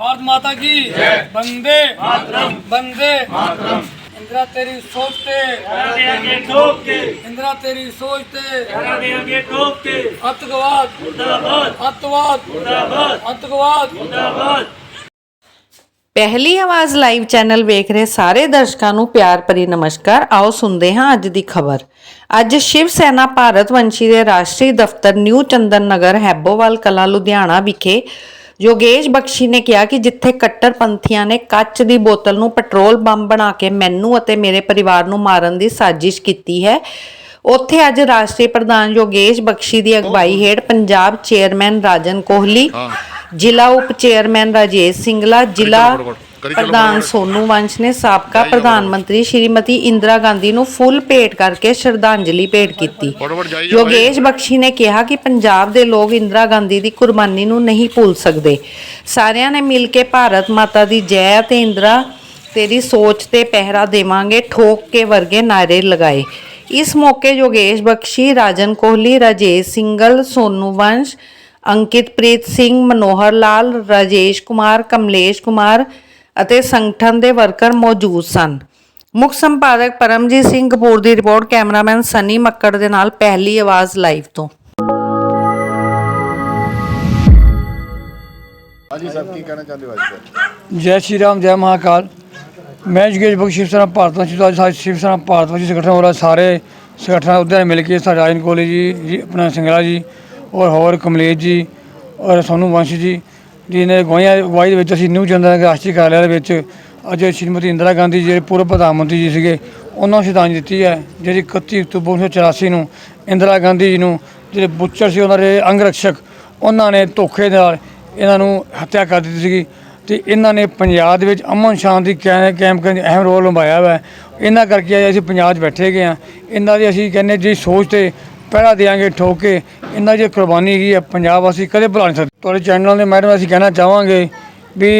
भारत माता की वंदे मातरम वंदे मातरम इंदिरा तेरी सोचते ਦੇਾਂਗੇ ਠੋਕ ਕੇ इंदिरा तेरी सोचते ਦੇਾਂਗੇ ਠੋਕ ਕੇ अतवाद ਮੁਰਦਾਬਾਦ अतवाद ਮੁਰਦਾਬਾਦ अतवाद ਮੁਰਦਾਬਾਦ ਪਹਿਲੀ ਆਵਾਜ਼ ਲਾਈਵ ਚੈਨਲ ਵੇਖ ਰਹੇ ਸਾਰੇ ਦਰਸ਼ਕਾਂ ਨੂੰ ਪਿਆਰ ਭਰੀ ਨਮਸਕਾਰ ਆਓ ਸੁਣਦੇ ਹਾਂ ਅੱਜ ਦੀ ਖਬਰ ਅੱਜ ਸ਼ਿਵ ਸੈਨਾ ਭਾਰਤ ਵੰਸ਼ੀ ਦੇ ਰਾਸ਼ਟਰੀ ਦਫ਼ਤਰ ਨਿਊ ਚੰਦਨ ਨਗਰ ਹੈਬੋਵਾਲ ਕਲਾ ਲੁਧਿਆਣਾ ਵਿਖੇ ਯੋਗੇਸ਼ ਬਖਸ਼ੀ ਨੇ ਕਿਹਾ ਕਿ ਜਿੱਥੇ ਕੱਟੜਪੰਥੀਆਂ ਨੇ ਕੱਚ ਦੀ ਬੋਤਲ ਨੂੰ ਪੈਟਰੋਲ ਬੰਬ ਬਣਾ ਕੇ ਮੈਨੂੰ ਅਤੇ ਮੇਰੇ ਪਰਿਵਾਰ ਨੂੰ ਮਾਰਨ ਦੀ ਸਾਜ਼ਿਸ਼ ਕੀਤੀ ਹੈ ਉੱਥੇ ਅੱਜ ਰਾਸ਼ਟਰੀ ਪ੍ਰਧਾਨ ਯੋਗੇਸ਼ ਬਖਸ਼ੀ ਦੀ ਅਗਵਾਈ ਹੇਠ ਪੰਜਾਬ ਚੇਅਰਮੈਨ ਰਾਜਨ ਕੋਹਲੀ ਜ਼ਿਲ੍ਹਾ ਉਪ ਚੇਅਰਮੈਨ ਰਾਜੇਸ਼ ਸਿੰਗਲਾ ਜ਼ਿਲ੍ਹਾ ਪ੍ਰਧਾਨ ਸੋਨੂ ਵੰਸ਼ ਨੇ ਸਾਬਕਾ ਪ੍ਰਧਾਨ ਮੰਤਰੀ ਸ਼੍ਰੀਮਤੀ ਇੰਦਰਾ ਗਾਂਧੀ ਨੂੰ ਫੁੱਲ ਭੇਟ ਕਰਕੇ ਸ਼ਰਧਾਂਜਲੀ ਭੇਟ ਕੀਤੀ। ਯੋਗੇਸ਼ ਬਖਸ਼ੀ ਨੇ ਕਿਹਾ ਕਿ ਪੰਜਾਬ ਦੇ ਲੋਕ ਇੰਦਰਾ ਗਾਂਧੀ ਦੀ ਕੁਰਬਾਨੀ ਨੂੰ ਨਹੀਂ ਭੁੱਲ ਸਕਦੇ। ਸਾਰਿਆਂ ਨੇ ਮਿਲ ਕੇ ਭਾਰਤ ਮਾਤਾ ਦੀ ਜੈ ਤੇ ਇੰਦਰਾ ਤੇਰੀ ਸੋਚ ਤੇ ਪਹਿਰਾ ਦੇਵਾਂਗੇ ਠੋਕ ਕੇ ਵਰਗੇ ਨਾਰੇ ਲਗਾਏ। ਇਸ ਮੌਕੇ ਯੋਗੇਸ਼ ਬਖਸ਼ੀ ਰਾਜਨ ਕੋਹਲੀ ਰਾਜੇਸ਼ ਸਿੰਗਲ ਸੋਨੂ ਵੰਸ਼ ਅੰਕਿਤ ਪ੍ਰੀਤ ਸਿੰਘ ਮਨੋਹਰ ਲਾਲ ਰਾਜੇਸ਼ ਕੁਮਾਰ ਕਮਲੇਸ਼ ਕੁਮਾਰ ਅਤੇ ਸੰਗਠਨ ਦੇ ਵਰਕਰ ਮੌਜੂਦ ਸਨ। ਮੁੱਖ ਸੰਪਾਦਕ ਪਰਮਜੀਤ ਸਿੰਘ ਕਪੂਰ ਦੀ ਰਿਪੋਰਟ ਕੈਮਰਾਮੈਨ ਸਨੀ ਮੱਕੜ ਦੇ ਨਾਲ ਪਹਿਲੀ ਆਵਾਜ਼ ਲਾਈਵ ਤੋਂ। ਹਾਂਜੀ ਸਰ ਕੀ ਕਹਿਣਾ ਚਾਹੁੰਦੇ ਹੋ ਅੱਜ ਸਰ ਜੈ ਸ਼੍ਰੀ ਰਾਮ ਜੈ ਮਹਾਕਾਲ। ਮੈਂ ਜਗੇਸ਼ ਬਖਸ਼ ਸ਼ਿਵ ਸੈਨਾ ਭਾਰਤ ਵੰਸ਼ੀ ਸਾਡੇ ਸ਼ਿਵ ਸੈਨਾ ਭਾਰਤ ਵੰਸ਼ੀ ਸੰਗਠਨ ਵਾਲਾ ਸਾਰੇ ਸੰਗਠਨਾਂ ਉਹਦੇ ਮਿਲ ਕੇ ਕੋਹਲੀ ਜੀ ਜੀ ਆਪਣਾ ਸਿੰਗਲਾ ਜੀ ਔਰ ਹੋਰ ਕਮਲੇਸ਼ ਜੀ ਔਰ ਸੋਨੂ ਵੰਸ਼ ਜੀ ਜਿਹਨੇ ਨੇ ਗੋਈਆਂ ਅਗਵਾਈ ਦੇ ਵਿੱਚ ਅਸੀਂ ਨਿਊ ਚੰਦਰ ਰਾਸ਼ਟਰੀ ਕਾਰਿਆਲय ਦੇ ਵਿੱਚ ਅੱਜ ਸ਼੍ਰੀਮਤੀ ਇੰਦਰਾ ਗਾਂਧੀ ਜਿਹੜੇ ਪੂਰਵ ਪ੍ਰਧਾਨ ਮੰਤਰੀ ਜੀ ਸੀਗੇ, ਉਹਨਾਂ ਨੂੰ ਸ਼ਰਧਾਂਜਲੀ ਦਿੱਤੀ ਹੈ। ਜਿਹੜੀ 31 ਅਕਤੂਬਰ 1984 ਨੂੰ ਇੰਦਰਾ ਗਾਂਧੀ ਜੀ ਨੂੰ ਜਿਹੜੇ ਬੁੱਚਰ ਸੀ, ਉਹਨਾਂ ਦੇ ਅੰਗ ਰਕਸ਼ਕ ਉਹਨਾਂ ਨੇ ਧੋਖੇ ਨਾਲ ਇਹਨਾਂ ਨੂੰ ਹੱਤਿਆ ਕਰ ਦਿੱਤੀ ਸੀਗੀ। ਤੇ ਇਹਨਾਂ ਨੇ ਪੰਜਾਬ ਦੇ ਵਿੱਚ ਅਮਨ ਸ਼ਾਂਤੀ ਕੈ- ਕਾਇਮ ਕਰਨ 'ਚ ਅਹਿਮ ਰੋਲ ਨਿਭਾਇਆ ਵਾ। ਇਹਨਾਂ ਕਰਕੇ ਅੱਜ ਅਸੀਂ ਪੰਜਾਬ 'ਚ ਬੈਠੇ ਗਏ ਆ ਇਹਨਾਂ ਦੀ ਅਸੀਂ ਕਹਿੰਦੇ ਜੀ ਸੋਚ ਤੇ ਪਹਿਰਾ ਦੇਾਂਗੇ ਠੋਕ ਕੇ ਇਹਨਾਂ ਦੀ ਕੁਰਬਾਨੀ ਹੈਗੀ ਹੈ ਪੰਜਾਬ ਅਸੀਂ ਕਦੇ ਭੁਲਾ ਨਹੀਂ ਸਕਦੇ। ਤੁਹਾਡੇ ਚੈਨਲ ਦੇ ਮੈਡਮ ਅਸੀਂ ਕਹਿਣਾ ਚਾਹਾਂਗੇ ਵੀ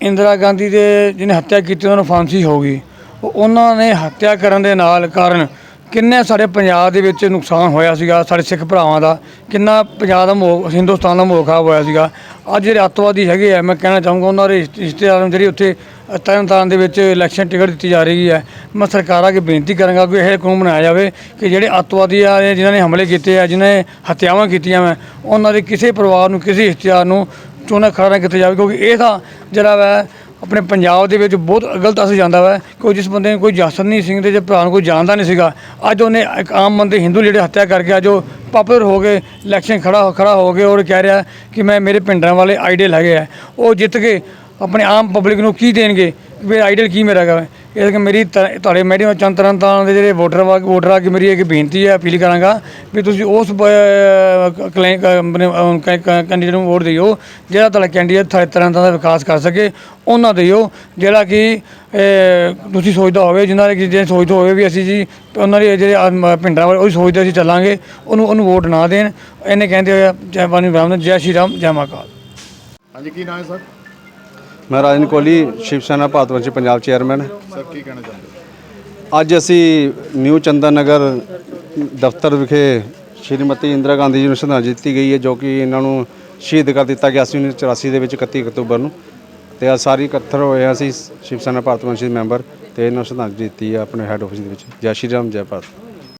ਇੰਦਰਾ ਗਾਂਧੀ ਦੇ ਜਿਹਨੇ ਹੱਤਿਆ ਕੀਤੀ, ਉਹਨਾਂ ਨੂੰ ਫਾਂਸੀ ਹੋਊਗੀ ਉਹ ਉਹਨਾਂ ਨੇ ਹੱਤਿਆ ਕਰਨ ਦੇ ਨਾਲ ਕਾਰਨ ਕਿੰਨੇ ਸਾਡੇ ਪੰਜਾਬ ਦੇ ਵਿੱਚ ਨੁਕਸਾਨ ਹੋਇਆ ਸੀਗਾ, ਸਾਡੇ ਸਿੱਖ ਭਰਾਵਾਂ ਦਾ, ਕਿੰਨਾ ਪੰਜਾਬ ਦਾ ਮੋ ਹਿੰਦੁਸਤਾਨ ਦਾ ਮੋਹ ਖਰਾਬ ਹੋਇਆ ਸੀਗਾ। ਅੱਜ ਜਿਹੜੇ ਅੱਤਵਾਦੀ ਹੈਗੇ ਆ, ਮੈਂ ਕਹਿਣਾ ਚਾਹੂੰਗਾ, ਉਹਨਾਂ ਦੇ ਰਿਸ਼ਤੇ- ਰਿਸ਼ਤੇਦਾਰਾਂ ਨੂੰ ਜਿਹੜੀ ਉੱਥੇ ਤਰਨਤਾਰਨ ਦੇ ਵਿੱਚ ਇਲੈਕਸ਼ਨ ਟਿਕਟ ਦਿੱਤੀ ਜਾ ਰਹੀ ਹੈ ਮੈਂ ਸਰਕਾਰਾਂ ਅੱਗੇ ਬੇਨਤੀ ਕਰਾਂਗਾ ਕਿ ਇਹ ਕਾਨੂੰਨ ਬਣਾਇਆ ਜਾਵੇ ਕਿ ਜਿਹੜੇ ਅੱਤਵਾਦੀ ਆ ਨੇ, ਜਿਨ੍ਹਾਂ ਨੇ ਹਮਲੇ ਕੀਤੇ ਆ ਜਿਨ੍ਹਾਂ ਨੇ ਹੱਤਿਆਵਾਂ ਕੀਤੀਆਂ ਵਾ ਉਹਨਾਂ ਦੇ ਕਿਸੇ ਪਰਿਵਾਰ ਨੂੰ ਕਿਸੇ ਰਿਸ਼ਤੇਦਾਰ ਨੂੰ ਚੋਣਾਂ ਖੜਾ ਨਾ ਕੀਤਾ ਜਾਵੇ ਕਿਉਂਕਿ ਇਹ ਤਾਂ ਜਿਹੜਾ ਵਾ ਆਪਣੇ ਪੰਜਾਬ ਦੇ ਵਿੱਚ ਬਹੁਤ ਗਲਤ ਅਸਰ ਜਾਂਦਾ ਵਾ ਕੋਈ ਜਿਸ ਬੰਦੇ ਨੂੰ ਕੋਈ ਜਸਨਨੀ ਸਿੰਘ ਦੇ ਜੇ ਭਰਾ ਨੂੰ ਕੋਈ ਜਾਣਦਾ ਨਹੀਂ ਸੀਗਾ ਅੱਜ ਉਹਨੇ ਇੱਕ ਆਮ ਬੰਦੇ ਹਿੰਦੂ ਲੀਡਰ ਹੱਤਿਆ ਕਰਕੇ ਅੱਜ ਉਹ ਪਾਪੂਲਰ ਹੋ ਗਏ ਇਲੈਕਸ਼ਨ ਖੜਾ ਖੜਾ ਹੋ ਗਏ ਔਰ ਕਹਿ ਰਿਹਾ ਕਿ ਮੈਂ ਮੇਰੇ ਪਿੰਡਾਂ ਵਾਲੇ ਆਈਡੀਅਲ ਹੈਗੇ ਆ ਉਹ ਜਿੱਤ ਕੇ ਆਪਣੇ ਆਮ ਪਬਲਿਕ ਨੂੰ ਕੀ ਦੇਣਗੇ ਵੀ ਆਈਡੀਅਲ ਕੀ ਮੇਰਾ ਹੈਗਾ ਇਸ ਕਰਕੇ ਮੇਰੀ ਤ- ਤੁਹਾਡੇ ਮੈਡੀਅਮ ਚੰਦ ਤਰਨ ਤਾਰਨ ਦੇ ਜਿਹੜੇ ਵੋਟਰ ਵਾ ਵੋਟਰ ਆ ਕੇ ਮੇਰੀ ਇੱਕ ਬੇਨਤੀ ਹੈ ਅਪੀਲ ਕਰਾਂਗਾ ਵੀ ਤੁਸੀਂ ਉਸ ਕਲੇਮ ਕੈਂਡੀਡੇਟ ਨੂੰ ਵੋਟ ਦਿਓ ਜਿਹੜਾ ਤੁਹਾਡਾ ਕੈਂਡੀਡੇਟ ਤੁਹਾਡੇ ਤਰਨ ਤਾਰਨ ਦਾ ਵਿਕਾਸ ਕਰ ਸਕੇ ਉਹਨਾਂ ਦਿਓ ਜਿਹੜਾ ਕਿ ਅਹ, ਤੁਸੀਂ ਸੋਚਦਾ ਹੋਵੇ ਜਿਨ੍ਹਾਂ ਦੇ ਜਿਹੜੇ ਸੋਚਦਾ ਹੋਵੇ ਵੀ ਅਸੀਂ ਜੀ ਉਹਨਾਂ ਦੇ ਜਿਹੜੇ ਆਮ ਪਿੰਡਾਂ ਵਾਲੇ ਉਹ ਹੀ ਸੋਚਦੇ ਅਸੀਂ ਚੱਲਾਂਗੇ ਉਹਨੂੰ ਉਹਨੂੰ ਵੋਟ ਨਾ ਦੇਣ ਇਹਨੇ ਕਹਿੰਦੇ ਹੋਏ ਜੈ ਬਾਨੀ ਰਾਮ ਜੈ ਸ਼੍ਰੀ ਰਾਮ ਜੈ ਮਹਾਕਾਲ ਹਾਂਜੀ ਕੀ ਨਾਮ ਹੈ ਸਰ? ਮੈਂ ਰਾਜਨ ਕੋਹਲੀ ਸ਼ਿਵ ਸੈਨਾ ਭਾਰਤ ਵੰਸ਼ੀ ਪੰਜਾਬ ਚੇਅਰਮੈਨ। ਸਰ ਕੀ ਕਹਿਣਾ ਚਾਹੁੰਦੇ ਅੱਜ ਅਸੀਂ ਨਿਊ ਚੰਦਨ ਨਗਰ ਦਫ਼ਤਰ ਵਿਖੇ ਸ਼੍ਰੀਮਤੀ ਇੰਦਰਾ ਗਾਂਧੀ ਜੀ ਨੂੰ ਸ਼ਰਧਾਂਜਲੀ ਦਿੱਤੀ ਗਈ ਹੈ ਜੋ ਕਿ ਇਹਨਾਂ ਨੂੰ ਸ਼ਹੀਦ ਕਰ ਦਿੱਤਾ ਗਿਆ ਸੀ 1984 ਦੇ ਵਿੱਚ 31 ਅਕਤੂਬਰ ਨੂੰ। ਤੇ ਅੱਜ ਸਾਰੀ ਇਕੱਤਰ ਹੋਏ ਅਸੀਂ ਸ਼ਿਵ ਸੈਨਾ ਭਾਰਤ ਵੰਸ਼ੀ ਦੇ ਮੈਂਬਰ ਤੇ ਇਹਨਾਂ ਨੂੰ ਸ਼ਰਧਾਂਜਲੀ ਦਿੱਤੀ ਹੈ ਆਪਣੇ ਹੈੱਡ ਆਫਿਸ ਦੇ ਵਿੱਚ। ਜੈ ਸ਼੍ਰੀ ਰਾਮ ਜੈ ਭਾਰਤ।